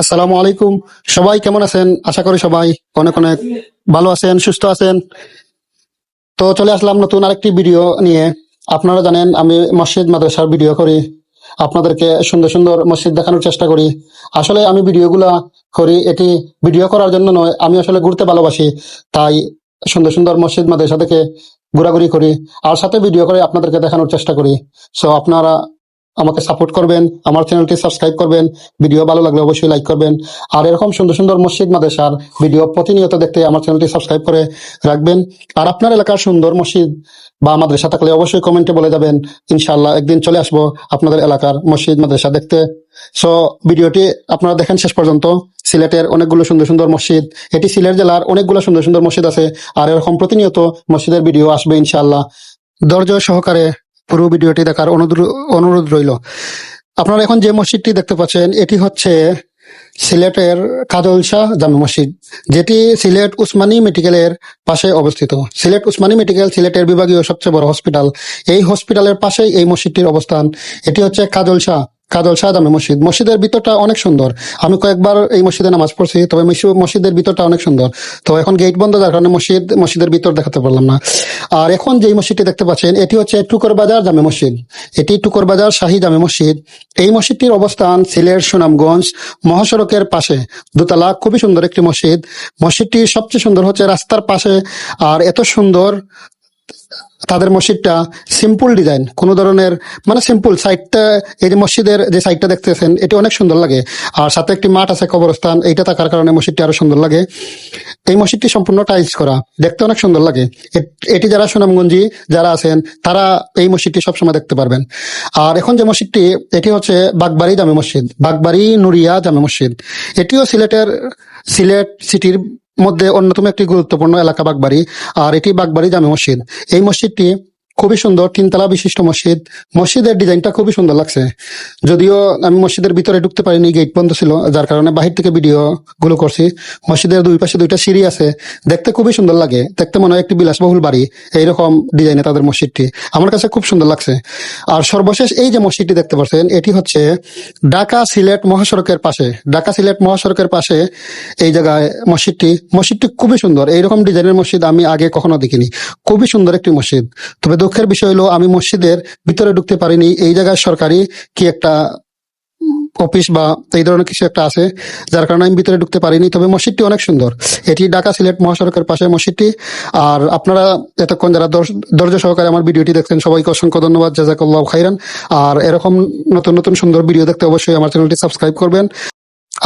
আসসালামু আলাইকুম। সবাই কেমন আছেন? আশা করি সবাই অনেক অনেক ভালো আছেন, সুস্থ আছেন। তো চলে আসলাম নতুন আরেকটি ভিডিও নিয়ে। আপনারা জানেন, আমি মসজিদ মাদ্রাসার ভিডিও করি। আপনাদেরকে সুন্দর সুন্দর মসজিদ দেখানোর চেষ্টা করি। আসলে আমি ভিডিওগুলা করি, এটি ভিডিও করার জন্য নয়, আমি আসলে ঘুরতে ভালোবাসি। তাই সুন্দর সুন্দর মসজিদ মাদ্রাসা থেকে ঘোরাঘুরি করি, আর সাথে ভিডিও করে আপনাদেরকে দেখানোর চেষ্টা করি। সো আপনারা আমাকে সাপোর্ট করবেন, আমার চ্যানেলটি সাবস্ক্রাইব করবেন ভিডিও ভালো লাগলে অবশ্যই লাইক করবেন। আর এরকম সুন্দর সুন্দর মসজিদ মাদ্রাসার ভিডিও প্রতিনিয়ত দেখতে আমার চ্যানেলটি সাবস্ক্রাইব করে রাখবেন। আর আপনার এলাকার সুন্দর মসজিদ বা মাদ্রাসা থাকলে অবশ্যই কমেন্টে বলে যাবেন, ইনশাআল্লাহ একদিন চলে আসব আপনাদের এলাকার মসজিদ মাদ্রাসা দেখতে। সো ভিডিওটি আপনারা দেখেন শেষ পর্যন্ত। সিলেটের অনেকগুলো সুন্দর সুন্দর মসজিদ, এটি সিলেট জেলার অনেকগুলো সুন্দর সুন্দর মসজিদ আছে। আর এরকম প্রতিনিয়ত মসজিদের ভিডিও আসবে ইনশাআল্লাহ। ধৈর্য সহকারে পুরো ভিডিওটি দেখার অনুরোধ- রইল। আপনারা এখন যে মসজিদটি দেখতে পাচ্ছেন, এটি হচ্ছে সিলেটের কাজল শাহ জামে মসজিদ, যেটি সিলেট উসমানী মেডিকেলের পাশে অবস্থিত। সিলেট উসমানী মেডিকেল সিলেটের বিভাগীয় সবচেয়ে বড় হসপিটাল। এই হসপিটালের পাশেই এই মসজিদটির অবস্থান। এটি হচ্ছে কাজল শাহ। কাজল শাহ মসজিদ। মসজিদের ভিতরটা অনেক সুন্দর। আমি কয়েকবার এই মসজিদে নামাজ পড়ছি, তবে মসি- মসজিদের ভিতরটা অনেক সুন্দর। তো এখন গেট বন্ধ, যার কারণে মসজিদ মসজিদের ভিতর দেখাতে পারলাম না। আর এখন যেই মসজিদটি দেখতে পাচ্ছেন, এটি হচ্ছে টুকর বাজার জামে মসজিদ। এটি টুকর বাজার শাহী জামে মসজিদ। এই মসজিদটির অবস্থান সিলেট সুনামগঞ্জ মহাসড়কের পাশে। দোতলা, খুবই সুন্দর একটি মসজিদ। মসজিদটি সবচেয়ে সুন্দর হচ্ছে রাস্তার পাশে। আর এত সুন্দর তাদের মসজিদটা সিম্পল ডিজাইন কোনো ধরনের মানে সিম্পল সাইডটা এই যে মসজিদের যে সাইডটা দেখতেছেন, এটি অনেক সুন্দর লাগে। আর সাথে একটি মাঠ আছে কবরস্থান, এইটা থাকার কারণে মসজিদটি আরও সুন্দর লাগে। এই মসজিদটি সম্পূর্ণ টাইলস করা, দেখতে অনেক সুন্দর লাগে। এটি যারা সুনামগঞ্জি, যারা আছেন, তারা এই মসজিদটি সবসময় দেখতে পারবেন। আর এখন যে মসজিদটি, এটি হচ্ছে বাগবাড়ি জামে মসজিদ, বাগবাড়ি নুরিয়া জামে মসজিদ। এটিও সিলেটের, সিলেট সিটির মধ্যে অন্যতম একটি গুরুত্বপূর্ণ এলাকা বাগবাড়ি আর এটি বাগবাড়ি জামে মসজিদ। এই মসজিদটি খুবই সুন্দর তিনতলা বিশিষ্ট মসজিদ। মসজিদের ডিজাইনটা খুবই সুন্দর লাগছে। যদিও আমি মসজিদের ভিতরে ঢুকতে পারিনি, গেট বন্ধ ছিল, যার কারণে বাহির থেকে ভিডিও গুলো করছি। মসজিদের দুই পাশে দুইটা সিঁড়ি আছে, দেখতে খুবই সুন্দর লাগে। দেখতে মনে হয় একটি বিলাসবহুল বাড়ি, এইরকম ডিজাইনে তাদের মসজিদটি। আমার কাছে খুব সুন্দর লাগছে। আর সর্বশেষ এই যে মসজিদটি দেখতে পাচ্ছেন, এটি হচ্ছে ঢাকা সিলেট মহাসড়কের পাশে। ঢাকা সিলেট মহাসড়কের পাশে এই জায়গায় মসজিদটি। মসজিদটি খুবই সুন্দর। এইরকম ডিজাইনের মসজিদ আমি আগে কখনো দেখিনি। খুবই সুন্দর একটি মসজিদ। তবে দুঃখের বিষয় হলো, আমি মসজিদের ভিতরে ঢুকতে পারিনি। এই জায়গায় সরকারি কি একটা অফিস বা এই ধরনের কিছু একটা আছে, যার কারণে আমি ভিতরে ঢুকতে পারিনি। তবে মসজিদটি অনেক সুন্দর। এটি ঢাকা সিলেট মহাসড়কের পাশে মসজিদটি। আর আপনারা এতক্ষণ যারা ধৈর্য সহকারে আমার ভিডিওটি দেখছেন, সবাইকে অসংখ্য ধন্যবাদ। জাজাকাল্লাহ খাইরান। আর এরকম নতুন নতুন সুন্দর ভিডিও দেখতে অবশ্যই আমার চ্যানেলটি সাবস্ক্রাইব করবেন।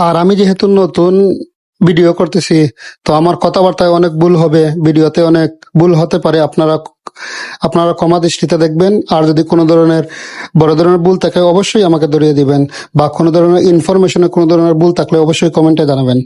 আর আমি যেহেতু নতুন ভিডিও করতেছি। তো আমার কথাবার্তায় অনেক ভুল হবে, ভিডিওতে অনেক ভুল হতে পারে, আপনারা আপনারা ক্ষমা দৃষ্টিতে দেখবেন। আর যদি কোনো ধরনের বড় ধরনের ভুল থাকে, অবশ্যই আমাকে ধরিয়ে দিবেন। বা কোনো ধরনের ইনফরমেশনে কোনো ধরনের ভুল থাকলে অবশ্যই কমেন্টে জানাবেন।